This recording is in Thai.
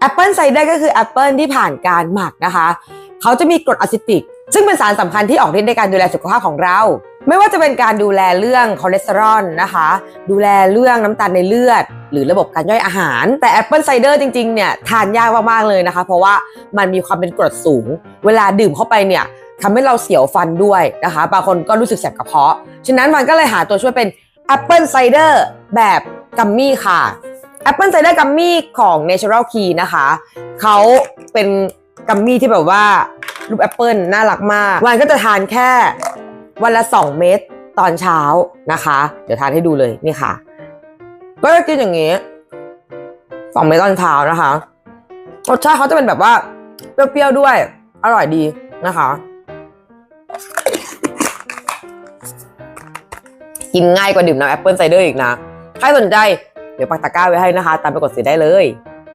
แอปเปิลไซเดอร์ก็คือแอปเปิลที่ผ่านการหมักนะคะ เขาจะมีกรดอะซิติก ซึ่งเป็นสารสำคัญที่ออกฤทธิ์ในการดูแลสุขภาพของเรา ไม่ว่าจะเป็นการดูแลเรื่องคอเลสเตอรอลนะคะ ดูแลเรื่องน้ำตาลในเลือด หรือระบบการย่อยอาหาร แต่แอปเปิลไซเดอร์จริงๆเนี่ยทานยากมากๆเลยนะคะ เพราะว่ามันมีความเป็นกรดสูง เวลาดื่มเข้าไปเนี่ยทำให้เราเสียวฟันด้วยนะคะบางคนก็รู้สึกแสบกระเพาะ ฉะนั้นมันก็เลยหาตัวช่วยเป็นแอปเปิลไซเดอร์แบบกัมมี่ค่ะ แอปเปิลไซเดอร์กัมมี่ของ Natural Key นะคะ เขาเป็นกัมมี่ที่แบบว่ารูปแอปเปิลน่ารักมาก วันก็จะทานแค่วันละ 2 เม็ดตอนเช้านะคะ เดี๋ยวทานให้ดูเลยนี่ค่ะ ก็จะกินอย่างนี้สองเม็ดตอนเช้านะคะรสชาติเขาจะเป็นแบบว่าเปรี้ยวๆด้วย อร่อยดีนะคะ กินง่ายกว่าดื่มน้ำแอปเปิลไซเดอร์อีกนะ ใครสนใจ เดี๋ยวปักตะกร้าไว้ให้นะคะ ตามไปกดซื้อได้เลย